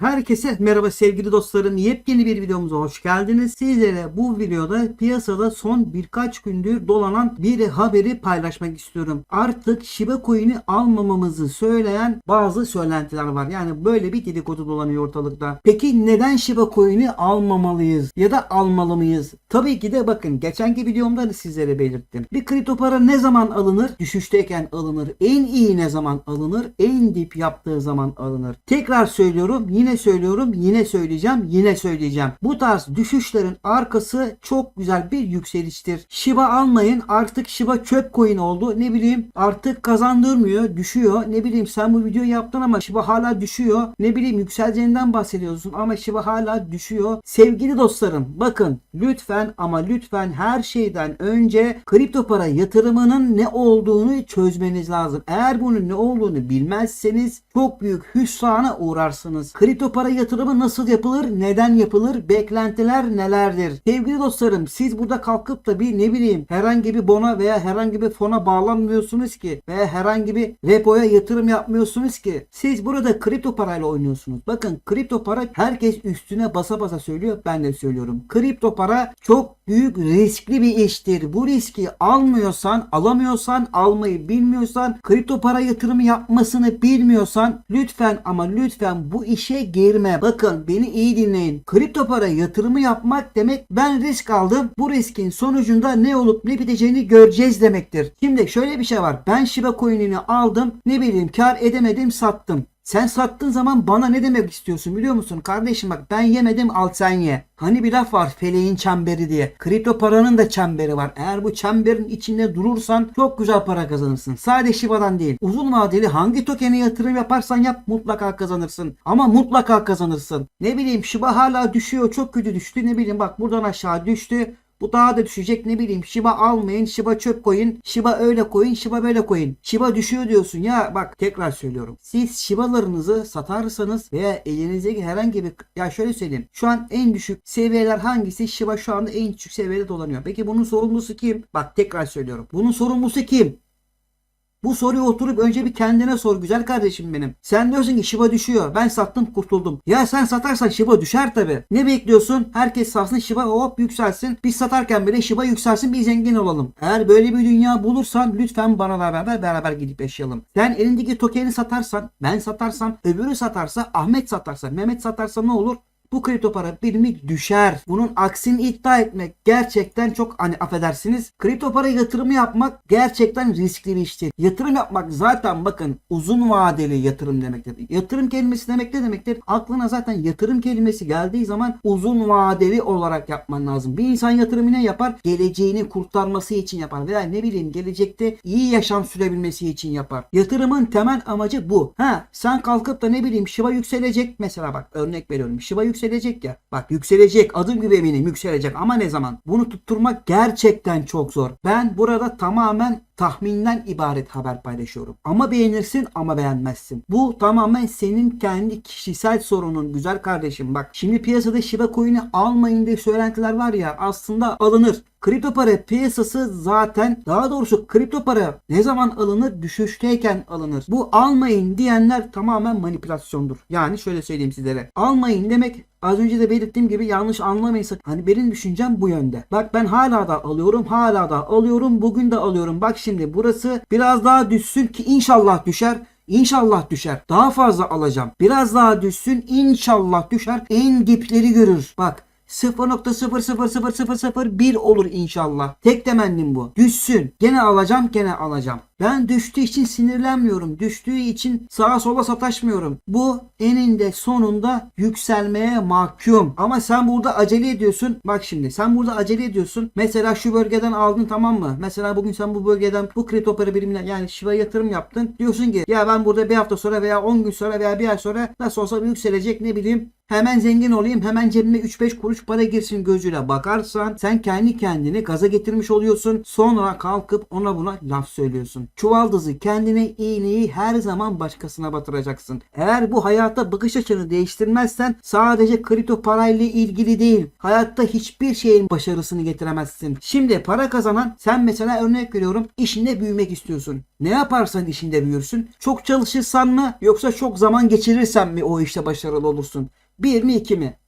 Herkese merhaba sevgili dostlarım. Yepyeni bir videomuza hoş geldiniz. Sizlere bu videoda piyasada son birkaç gündür dolanan bir haberi paylaşmak istiyorum. Artık Shiba Coin'i almamamızı söyleyen bazı söylentiler var. Yani böyle bir dedikodu dolanıyor ortalıkta. Peki neden Shiba Coin'i almamalıyız ya da almalı mıyız? Tabii ki de bakın geçenki videomda da sizlere belirttim. Bir kripto para ne zaman alınır? Düşüşteyken alınır. En iyi ne zaman alınır? En dip yaptığı zaman alınır. Tekrar söylüyorum. Yine söylüyorum. Yine söyleyeceğim. Yine söyleyeceğim. Bu tarz düşüşlerin arkası çok güzel bir yükseliştir. Shiba almayın. Artık Shiba çöp coin oldu. Ne bileyim artık kazandırmıyor. Düşüyor. Ne bileyim sen bu videoyu yaptın ama Shiba hala düşüyor. Ne bileyim yükseleceğinden bahsediyorsun ama Shiba hala düşüyor. Sevgili dostlarım bakın lütfen ama lütfen her şeyden önce kripto para yatırımının ne olduğunu çözmeniz lazım. Eğer bunun ne olduğunu bilmezseniz çok büyük hüsrana uğrarsınız. Kripto para yatırımı nasıl yapılır? Neden yapılır? Beklentiler nelerdir? Sevgili dostlarım siz burada kalkıp da bir ne bileyim herhangi bir bona veya herhangi bir fona bağlanmıyorsunuz ki veya herhangi bir repoya yatırım yapmıyorsunuz ki. Siz burada kripto parayla oynuyorsunuz. Bakın kripto para herkes üstüne basa basa söylüyor. Ben de söylüyorum. Kripto para çok büyük riskli bir iştir. Bu riski almıyorsan, alamıyorsan, almayı bilmiyorsan, kripto para yatırımı yapmasını bilmiyorsan lütfen ama lütfen bu işe girme. Bakın beni iyi dinleyin. Kripto para yatırımı yapmak demek ben risk aldım. Bu riskin sonucunda ne olup ne biteceğini göreceğiz demektir. Şimdi şöyle bir şey var. Ben Shiba coin'ini aldım. Ne bileyim kar edemedim sattım. Sen sattığın zaman bana ne demek istiyorsun biliyor musun? Kardeşim bak ben yemedim al sen ye. Hani bir laf var feleğin çemberi diye. Kripto paranın da çemberi var. Eğer bu çemberin içinde durursan çok güzel para kazanırsın. Sadece Shiba'dan değil. Uzun vadeli hangi tokene yatırım yaparsan yap mutlaka kazanırsın. Ama mutlaka kazanırsın. Ne bileyim Shiba hala düşüyor. Çok kötü düştü. Ne bileyim bak buradan aşağı düştü. Bu daha da düşecek ne bileyim. Shiba almayın Shiba çöp koyun. Shiba öyle koyun Shiba böyle koyun. Shiba düşüyor diyorsun. Ya bak tekrar söylüyorum. Siz Shiba'larınızı satarsanız veya elinizdeki herhangi bir ya şöyle söyleyeyim. Şu an en düşük seviyeler hangisi? Shiba şu anda en düşük seviyede dolanıyor. Peki bunun sorumlusu kim? Bak tekrar söylüyorum. Bunun sorumlusu kim bu soruyu oturup önce bir kendine sor güzel kardeşim benim. Sen diyorsun ki Shiba düşüyor. Ben sattım kurtuldum. Ya sen satarsan Shiba düşer tabi. Ne bekliyorsun? Herkes satsın Shiba hop yükselsin. Biz satarken bile Shiba yükselsin bir zengin olalım. Eğer böyle bir dünya bulursan lütfen bana beraber beraber gidip yaşayalım. Sen elindeki tokeni satarsan ben satarsam öbürü satarsa Ahmet satarsa Mehmet satarsa ne olur? Bu kripto para birimi düşer. Bunun aksini iddia etmek gerçekten çok hani affedersiniz. Kripto para yatırımı yapmak gerçekten riskli bir iştir. Yatırım yapmak zaten bakın uzun vadeli yatırım demektir. Yatırım kelimesi demek ne demektir? Aklına zaten yatırım kelimesi geldiği zaman uzun vadeli olarak yapman lazım. Bir insan yatırımı ne yapar? Geleceğini kurtarması için yapar. Veya ne bileyim gelecekte iyi yaşam sürebilmesi için yapar. Yatırımın temel amacı bu. Ha sen kalkıp da ne bileyim Shiba yükselecek mesela bak örnek veriyorum. Shiba yükselecek ya. Bak yükselecek. Adım gibi eminim yükselecek. Ama ne zaman? Bunu tutturmak gerçekten çok zor. Ben burada tamamen tahminden ibaret haber paylaşıyorum. Ama beğenirsin ama beğenmezsin. Bu tamamen senin kendi kişisel sorunun güzel kardeşim. Bak şimdi piyasada Shiba Coin'i almayın diye söylentiler var ya aslında alınır. Kripto para piyasası zaten daha doğrusu kripto para ne zaman alınır? Düşüşteyken alınır. Bu almayın diyenler tamamen manipülasyondur. Yani şöyle söyleyeyim sizlere. Almayın demek Az önce de belirttiğim gibi yanlış anlamayın. Hani benim düşüncem bu yönde. Bak ben hala da alıyorum, hala da alıyorum, bugün de alıyorum. Bak şimdi burası biraz daha düşsün ki inşallah düşer. İnşallah düşer. Daha fazla alacağım. Biraz daha düşsün. İnşallah düşer. En dipleri görür. Bak 0.00001 olur inşallah. Tek temennim bu. Düşsün. Gene alacağım, gene alacağım. Ben düştüğü için sinirlenmiyorum. Düştüğü için sağa sola sataşmıyorum. Bu eninde sonunda yükselmeye mahkum. Ama sen burada acele ediyorsun. Bak şimdi sen burada acele ediyorsun. Mesela şu bölgeden aldın tamam mı? Mesela bugün sen bu bölgeden bu kripto para birimine yani Shiba yatırım yaptın. Diyorsun ki ya ben burada bir hafta sonra veya 10 gün sonra veya bir ay sonra nasıl olsa yükselecek ne bileyim hemen zengin olayım hemen cebime 3-5 kuruş para girsin gözüyle bakarsan sen kendi kendini gaza getirmiş oluyorsun. Sonra kalkıp ona buna laf söylüyorsun. Çuvaldızı kendine iğneyi her zaman başkasına batıracaksın. Eğer bu hayatta bakış açını değiştirmezsen sadece kripto parayla ilgili değil. Hayatta hiçbir şeyin başarısını getiremezsin. Şimdi para kazanan sen mesela örnek veriyorum işinde büyümek istiyorsun. Ne yaparsan işinde büyürsün. Çok çalışırsan mı yoksa çok zaman geçirirsen mi o işte başarılı olursun? Bir mi iki mi?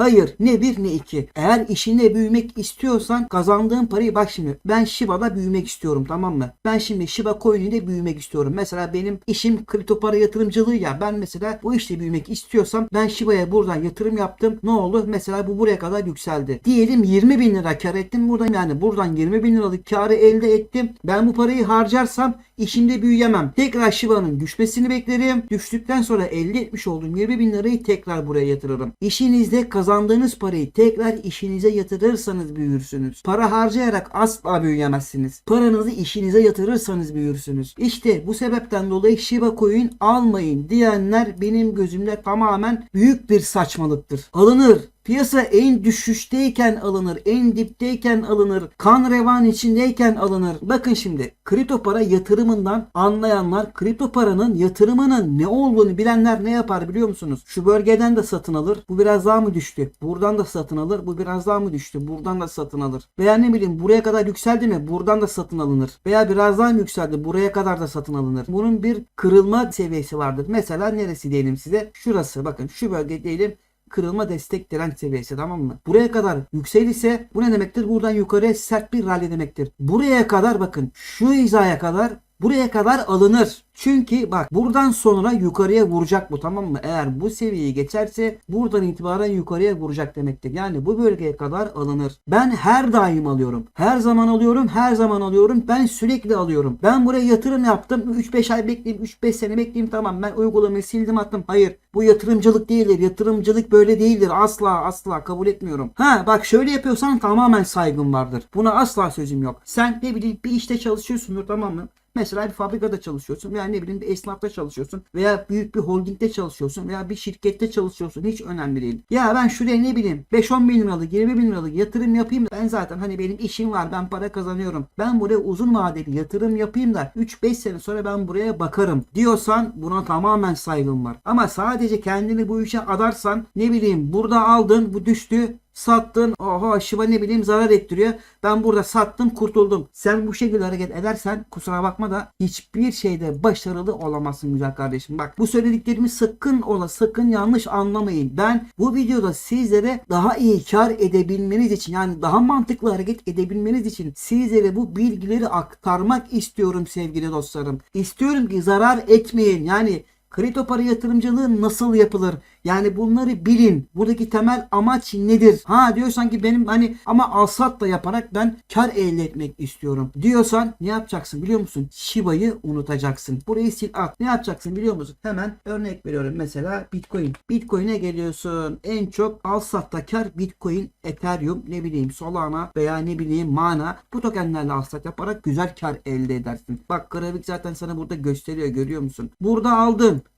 Hayır ne bir ne iki. Eğer işinde büyümek istiyorsan kazandığın parayı bak şimdi ben Shiba'da büyümek istiyorum tamam mı? Ben şimdi Shiba Coin'inde büyümek istiyorum. Mesela benim işim kripto para yatırımcılığı ya ben mesela bu işte büyümek istiyorsam ben Shiba'ya buradan yatırım yaptım. Ne oldu? Mesela bu buraya kadar yükseldi. Diyelim 20 bin lira kar ettim buradan yani buradan 20 bin liralık karı elde ettim. Ben bu parayı harcarsam işimde büyüyemem. Tekrar Shiba'nın düşmesini beklerim. Düştükten sonra elde etmiş olduğum 20 bin lirayı tekrar buraya yatırırım. İşinizde kazandığınız parayı tekrar işinize yatırırsanız büyürsünüz. Para harcayarak asla büyüyemezsiniz. Paranızı işinize yatırırsanız büyürsünüz. İşte bu sebepten dolayı Shiba Coin almayın diyenler benim gözümde tamamen büyük bir saçmalıktır. Alınır. Piyasa en düşüşteyken alınır, en dipteyken alınır, kan revan içindeyken alınır. Bakın şimdi kripto para yatırımından anlayanlar, kripto paranın yatırımının ne olduğunu bilenler ne yapar biliyor musunuz? Şu bölgeden de satın alır. Bu biraz daha mı düştü? Buradan da satın alır. Bu biraz daha mı düştü? Buradan da satın alır. Veya ne bileyim buraya kadar yükseldi mi? Buradan da satın alınır. Veya biraz daha mı yükseldi? Buraya kadar da satın alınır. Bunun bir kırılma seviyesi vardır. Mesela neresi diyelim size? Şurası. Bakın şu bölge diyelim kırılma destek direnç seviyesi tamam mı? Buraya kadar yükselirse bu ne demektir? Buradan yukarıya sert bir rally demektir. Buraya kadar bakın şu hizaya kadar buraya kadar alınır. Çünkü bak buradan sonra yukarıya vuracak bu tamam mı? Eğer bu seviyeyi geçerse buradan itibaren yukarıya vuracak demektir. Yani bu bölgeye kadar alınır. Ben her daim alıyorum. Her zaman alıyorum. Her zaman alıyorum. Ben sürekli alıyorum. Ben buraya yatırım yaptım. 3-5 ay bekleyeyim. 3-5 sene bekleyeyim. Tamam ben uygulamayı sildim attım. Hayır. Bu yatırımcılık değildir. Yatırımcılık böyle değildir. Asla asla kabul etmiyorum. Ha bak şöyle yapıyorsan tamamen saygım vardır. Buna asla sözüm yok. Sen ne bileyim bir işte çalışıyorsundur tamam mı? Mesela bir fabrikada çalışıyorsun veya ne bileyim bir esnafta çalışıyorsun veya büyük bir holdingde çalışıyorsun veya bir şirkette çalışıyorsun. Hiç önemli değil. Ya ben şuraya ne bileyim 5-10 bin liralık 20 bin liralık yatırım yapayım ben zaten hani benim işim var ben para kazanıyorum. Ben buraya uzun vadeli yatırım yapayım da 3-5 sene sonra ben buraya bakarım diyorsan buna tamamen saygım var. Ama sadece kendini bu işe adarsan ne bileyim burada aldın bu düştü sattın. Oha Shiba ne bileyim zarar ettiriyor. Ben burada sattım kurtuldum. Sen bu şekilde hareket edersen kusura bakma da hiçbir şeyde başarılı olamazsın güzel kardeşim. Bak bu söylediklerimi sakın ola sakın yanlış anlamayın. Ben bu videoda sizlere daha iyi kar edebilmeniz için yani daha mantıklı hareket edebilmeniz için sizlere bu bilgileri aktarmak istiyorum sevgili dostlarım. İstiyorum ki zarar etmeyin. Yani Kripto para yatırımcılığı nasıl yapılır? Yani bunları bilin. Buradaki temel amaç nedir? Ha diyorsan ki benim hani ama alsat da yaparak ben kar elde etmek istiyorum. Diyorsan ne yapacaksın biliyor musun? Shiba'yı unutacaksın. Burayı sil at. Ne yapacaksın biliyor musun? Hemen örnek veriyorum. Mesela Bitcoin. Bitcoin'e geliyorsun. En çok alsatta kar Bitcoin, Ethereum, ne bileyim Solana veya ne bileyim Mana. Bu tokenlerle alsat yaparak güzel kar elde edersin. Bak grafik zaten sana burada gösteriyor görüyor musun? Burada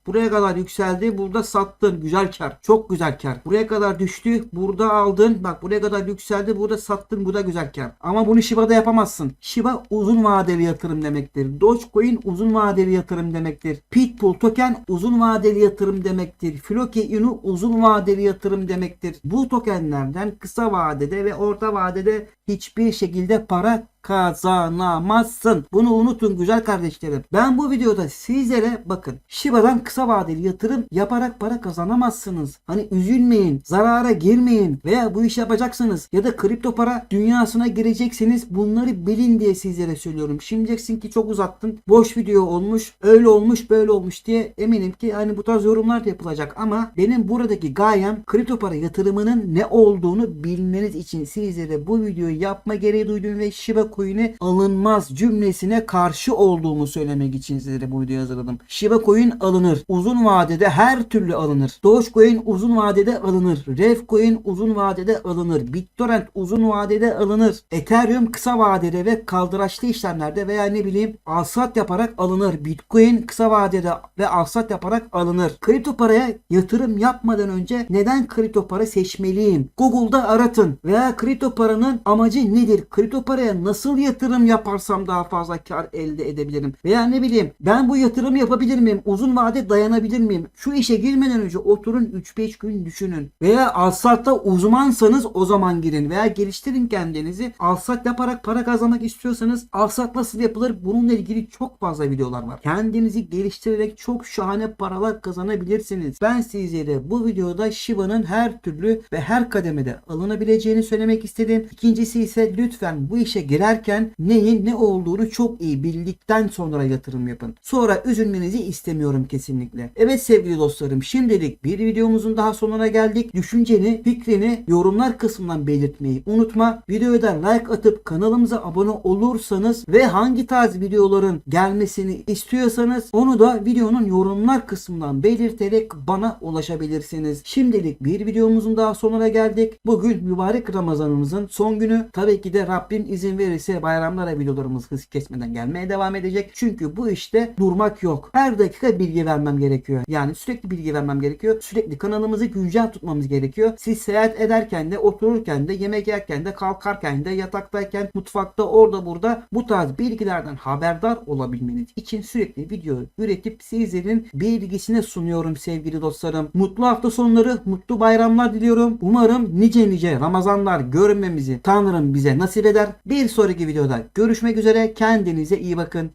Buraya kadar yükseldi. Burada sattın. Güzel kar. Çok güzel kar. Buraya kadar düştü. Burada aldın. Bak buraya kadar yükseldi. Burada sattın. Bu da güzel kar. Ama bunu Shiba'da yapamazsın. Shiba uzun vadeli yatırım demektir. Dogecoin uzun vadeli yatırım demektir. Pitbull token uzun vadeli yatırım demektir. Floki Inu uzun vadeli yatırım demektir. Bu tokenlerden kısa vadede ve orta vadede hiçbir şekilde para kazanamazsın. Bunu unutun güzel kardeşlerim. Ben bu videoda sizlere bakın Shiba'dan kısa vadeli yatırım yaparak para kazanamazsınız. Hani üzülmeyin, zarara girmeyin veya bu iş yapacaksınız ya da kripto para dünyasına gireceksiniz. Bunları bilin diye sizlere söylüyorum. Şimdi diyeceksin ki çok uzattın. Boş video olmuş. Öyle olmuş böyle olmuş diye eminim ki hani bu tarz yorumlar da yapılacak ama benim buradaki gayem kripto para yatırımının ne olduğunu bilmeniz için sizlere bu videoyu yapma gereği duydum ve Shiba Coin'e alınmaz cümlesine karşı olduğumu söylemek için sizlere bu videoyu hazırladım. Shiba Coin alınır. Uzun vadede her türlü alınır. Dogecoin uzun vadede alınır. Revcoin uzun vadede alınır. BitTorrent uzun vadede alınır. Ethereum kısa vadede ve kaldıraçlı işlemlerde veya ne bileyim alsat yaparak alınır. Bitcoin kısa vadede ve alsat yaparak alınır. Kripto paraya yatırım yapmadan önce neden kripto para seçmeliyim? Google'da aratın veya kripto paranın amacı nedir? Kripto paraya nasıl yatırım yaparsam daha fazla kar elde edebilirim? Veya ne bileyim ben bu yatırımı yapabilir miyim? Uzun vade dayanabilir miyim? Şu işe girmeden önce oturun 3-5 gün düşünün. Veya alsatta uzmansanız o zaman girin. Veya geliştirin kendinizi. Alsat yaparak para kazanmak istiyorsanız alsat nasıl yapılır? Bununla ilgili çok fazla videolar var. Kendinizi geliştirerek çok şahane paralar kazanabilirsiniz. Ben sizlere bu videoda Shiba'nın her türlü ve her kademede alınabileceğini söylemek istedim. İkincisi ise lütfen bu işe girerken neyin ne olduğunu çok iyi bildikten sonra yatırım yapın. Sonra üzülmenizi istemiyorum kesinlikle. Evet sevgili dostlarım şimdilik bir videomuzun daha sonuna geldik. Düşünceni, fikrini yorumlar kısmından belirtmeyi unutma. Videoya like atıp kanalımıza abone olursanız ve hangi tarz videoların gelmesini istiyorsanız onu da videonun yorumlar kısmından belirterek bana ulaşabilirsiniz. Şimdilik bir videomuzun daha sonuna geldik. Bugün mübarek Ramazanımızın son günü. Tabii ki de Rabbim izin verirse bayramlara videolarımız hız kesmeden gelmeye devam edecek. Çünkü bu işte durmak yok. Her dakika bilgi vermem gerekiyor. Yani sürekli bilgi vermem gerekiyor. Sürekli kanalımızı güncel tutmamız gerekiyor. Siz seyahat ederken de, otururken de, yemek yerken de, kalkarken de, yataktayken, mutfakta, orada burada bu tarz bilgilerden haberdar olabilmeniz için sürekli video üretip sizlerin bilgisine sunuyorum sevgili dostlarım. Mutlu hafta sonları, mutlu bayramlar diliyorum. Umarım nice nice Ramazanlar görmemizi Tanrım bize nasip eder. Bir sonraki videoda görüşmek üzere. Kendinize iyi bakın.